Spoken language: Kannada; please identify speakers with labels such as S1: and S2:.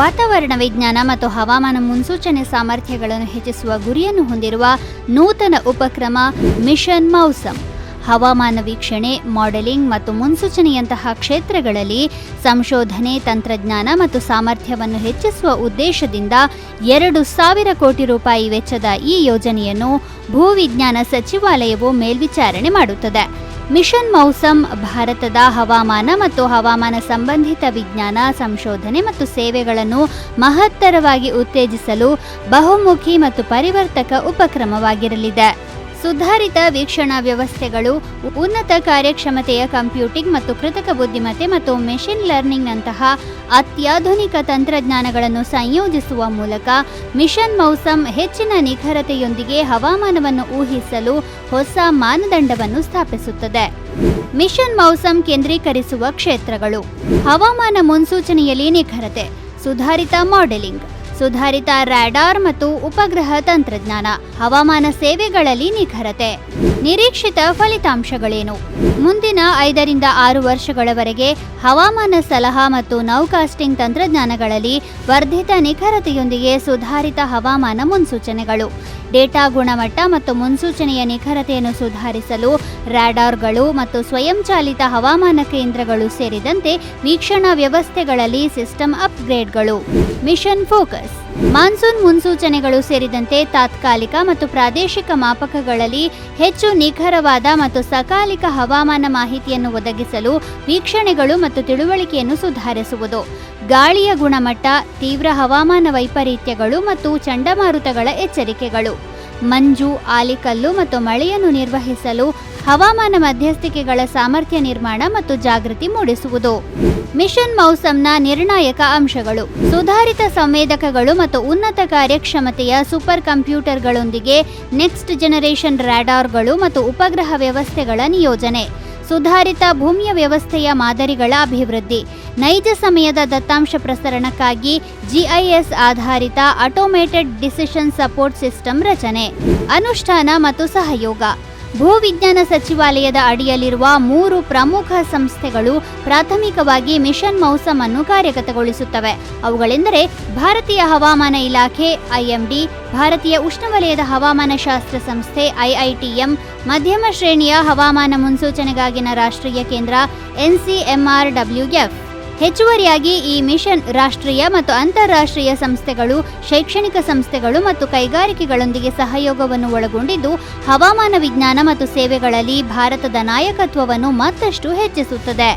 S1: ವಾತಾವರಣ ವಿಜ್ಞಾನ ಮತ್ತು ಹವಾಮಾನ ಮುನ್ಸೂಚನೆ ಸಾಮರ್ಥ್ಯಗಳನ್ನು ಹೆಚ್ಚಿಸುವ ಗುರಿಯನ್ನು ಹೊಂದಿರುವ ನೂತನ ಉಪಕ್ರಮ ಮಿಷನ್ ಮೌಸಮ್ ಹವಾಮಾನ ವೀಕ್ಷಣೆ, ಮಾಡೆಲಿಂಗ್ ಮತ್ತು ಮುನ್ಸೂಚನೆಯಂತಹ ಕ್ಷೇತ್ರಗಳಲ್ಲಿ ಸಂಶೋಧನೆ, ತಂತ್ರಜ್ಞಾನ ಮತ್ತು ಸಾಮರ್ಥ್ಯವನ್ನು ಹೆಚ್ಚಿಸುವ ಉದ್ದೇಶದಿಂದ ಎರಡು ಸಾವಿರ ಕೋಟಿ ರೂಪಾಯಿ ವೆಚ್ಚದ ಈ ಯೋಜನೆಯನ್ನು ಭೂವಿಜ್ಞಾನ ಸಚಿವಾಲಯವು ಮೇಲ್ವಿಚಾರಣೆ ಮಾಡುತ್ತದೆ. ಮಿಷನ್ ಮೌಸಮ್ ಭಾರತದ ಹವಾಮಾನ ಮತ್ತು ಹವಾಮಾನ ಸಂಬಂಧಿತ ವಿಜ್ಞಾನ, ಸಂಶೋಧನೆ ಮತ್ತು ಸೇವೆಗಳನ್ನು ಮಹತ್ತರವಾಗಿ ಉತ್ತೇಜಿಸಲು ಬಹುಮುಖಿ ಮತ್ತು ಪರಿವರ್ತಕ ಉಪಕ್ರಮವಾಗಿರಲಿದೆ. ಸುಧಾರಿತ ವೀಕ್ಷಣಾ ವ್ಯವಸ್ಥೆಗಳು, ಉನ್ನತ ಕಾರ್ಯಕ್ಷಮತೆಯ ಕಂಪ್ಯೂಟಿಂಗ್ ಮತ್ತು ಕೃತಕ ಬುದ್ಧಿಮತ್ತೆ ಮತ್ತು ಮೆಷಿನ್ ಲರ್ನಿಂಗ್ನಂತಹ ಅತ್ಯಾಧುನಿಕ ತಂತ್ರಜ್ಞಾನಗಳನ್ನು ಸಂಯೋಜಿಸುವ ಮೂಲಕ ಮಿಷನ್ ಮೌಸಮ್ ಹೆಚ್ಚಿನ ನಿಖರತೆಯೊಂದಿಗೆ ಹವಾಮಾನವನ್ನು ಊಹಿಸಲು ಹೊಸ ಮಾನದಂಡವನ್ನು ಸ್ಥಾಪಿಸುತ್ತದೆ. ಮಿಷನ್ ಮೌಸಮ್ ಕೇಂದ್ರೀಕರಿಸುವ ಕ್ಷೇತ್ರಗಳು. ಹವಾಮಾನ ಮುನ್ಸೂಚನೆಯಲ್ಲಿ ನಿಖರತೆ, ಸುಧಾರಿತ ಮಾಡೆಲಿಂಗ್ ಸುಧಾರಿತ ರಾಡಾರ್ ಮತ್ತು ಉಪಗ್ರಹ ತಂತ್ರಜ್ಞಾನ, ಹವಾಮಾನ ಸೇವೆಗಳಲ್ಲಿ ನಿಖರತೆ. ನಿರೀಕ್ಷಿತ ಫಲಿತಾಂಶಗಳೇನು? ಮುಂದಿನ ಐದರಿಂದ ಆರು ವರ್ಷಗಳವರೆಗೆ ಹವಾಮಾನ ಸಲಹಾ ಮತ್ತು ನೌಕಾಸ್ಟಿಂಗ್ ತಂತ್ರಜ್ಞಾನಗಳಲ್ಲಿ ವರ್ಧಿತ ನಿಖರತೆಯೊಂದಿಗೆ ಸುಧಾರಿತ ಹವಾಮಾನ ಮುನ್ಸೂಚನೆಗಳು. ಡೇಟಾ ಗುಣಮಟ್ಟ ಮತ್ತು ಮುನ್ಸೂಚನೆಯ ನಿಖರತೆಯನ್ನು ಸುಧಾರಿಸಲು ರ್ಯಾಡಾರ್ಗಳು ಮತ್ತು ಸ್ವಯಂಚಾಲಿತ ಹವಾಮಾನ ಕೇಂದ್ರಗಳು ಸೇರಿದಂತೆ ವೀಕ್ಷಣಾ ವ್ಯವಸ್ಥೆಗಳಲ್ಲಿ ಸಿಸ್ಟಮ್ ಅಪ್ಗ್ರೇಡ್ಗಳು. Mission focus. ಮಾನ್ಸೂನ್ ಮುನ್ಸೂಚನೆಗಳು ಸೇರಿದಂತೆ ತಾತ್ಕಾಲಿಕ ಮತ್ತು ಪ್ರಾದೇಶಿಕ ಮಾಪಕಗಳಲ್ಲಿ ಹೆಚ್ಚು ನಿಖರವಾದ ಮತ್ತು ಸಕಾಲಿಕ ಹವಾಮಾನ ಮಾಹಿತಿಯನ್ನು ಒದಗಿಸಲು ವೀಕ್ಷಣೆಗಳು ಮತ್ತು ತಿಳುವಳಿಕೆಯನ್ನು ಸುಧಾರಿಸುವುದು. ಗಾಳಿಯ ಗುಣಮಟ್ಟ, ತೀವ್ರ ಹವಾಮಾನ ವೈಪರೀತ್ಯಗಳು ಮತ್ತು ಚಂಡಮಾರುತಗಳ ಎಚ್ಚರಿಕೆಗಳು. ಮಂಜು, ಆಲಿಕಲ್ಲು ಮತ್ತು ಮಳೆಯನ್ನು ನಿರ್ವಹಿಸಲು ಹವಾಮಾನ ಮಧ್ಯಸ್ಥಿಕೆಗಳ ಸಾಮರ್ಥ್ಯ ನಿರ್ಮಾಣ ಮತ್ತು ಜಾಗೃತಿ ಮೂಡಿಸುವುದು. ಮಿಷನ್ ಮೌಸಮ್ನ ನಿರ್ಣಾಯಕ ಅಂಶಗಳು. ಸುಧಾರಿತ ಸಂವೇದಕಗಳು ಮತ್ತು ಉನ್ನತ ಕಾರ್ಯಕ್ಷಮತೆಯ ಸೂಪರ್ ಕಂಪ್ಯೂಟರ್ಗಳೊಂದಿಗೆ ನೆಕ್ಸ್ಟ್ ಜನರೇಷನ್ ರ್ಯಾಡಾರ್ಗಳು ಮತ್ತು ಉಪಗ್ರಹ ವ್ಯವಸ್ಥೆಗಳ ನಿಯೋಜನೆ. ಸುಧಾರಿತ ಭೂಮಿಯ ವ್ಯವಸ್ಥೆಯ ಮಾದರಿಗಳ ಅಭಿವೃದ್ಧಿ. ನೈಜ ಸಮಯದ ದತ್ತಾಂಶ ಪ್ರಸರಣಕ್ಕಾಗಿ ಜಿಐಎಸ್ ಆಧಾರಿತ ಆಟೋಮೇಟೆಡ್ ಡಿಸಿಷನ್ ಸಪೋರ್ಟ್ ಸಿಸ್ಟಮ್ ರಚನೆ, ಅನುಷ್ಠಾನ ಮತ್ತು ಸಹಯೋಗ. ಭೂವಿಜ್ಞಾನ ಸಚಿವಾಲಯದ ಅಡಿಯಲ್ಲಿರುವ ಮೂರು ಪ್ರಮುಖ ಸಂಸ್ಥೆಗಳು ಪ್ರಾಥಮಿಕವಾಗಿ ಮಿಷನ್ ಮೌಸಮ್ ಅನ್ನು ಕಾರ್ಯಗತಗೊಳಿಸುತ್ತವೆ. ಅವುಗಳೆಂದರೆ ಭಾರತೀಯ ಹವಾಮಾನ ಇಲಾಖೆ, ಐಎಂಡಿ, ಭಾರತೀಯ ಉಷ್ಣವಲಯದ ಹವಾಮಾನ ಶಾಸ್ತ್ರ ಸಂಸ್ಥೆ, ಐಐಟಿಎಂ, ಮಧ್ಯಮ ಶ್ರೇಣಿಯ ಹವಾಮಾನ ಮುನ್ಸೂಚನೆಗಾಗಿನ ರಾಷ್ಟ್ರೀಯ ಕೇಂದ್ರ ಎನ್ಸಿಎಂಆರ್ಡಬ್ಲ್ಯೂಎಫ್ ಹೆಚ್ಚುವರಿಯಾಗಿ ಈ ಮಿಷನ್ ರಾಷ್ಟ್ರೀಯ ಮತ್ತು ಅಂತಾರಾಷ್ಟ್ರೀಯ ಸಂಸ್ಥೆಗಳು, ಶೈಕ್ಷಣಿಕ ಸಂಸ್ಥೆಗಳು ಮತ್ತು ಕೈಗಾರಿಕೆಗಳೊಂದಿಗೆ ಸಹಯೋಗವನ್ನು ಒಳಗೊಂಡಿದ್ದು, ಹವಾಮಾನ ವಿಜ್ಞಾನ ಮತ್ತು ಸೇವೆಗಳಲ್ಲಿ ಭಾರತದ ನಾಯಕತ್ವವನ್ನು ಮತ್ತಷ್ಟು ಹೆಚ್ಚಿಸುತ್ತದೆ.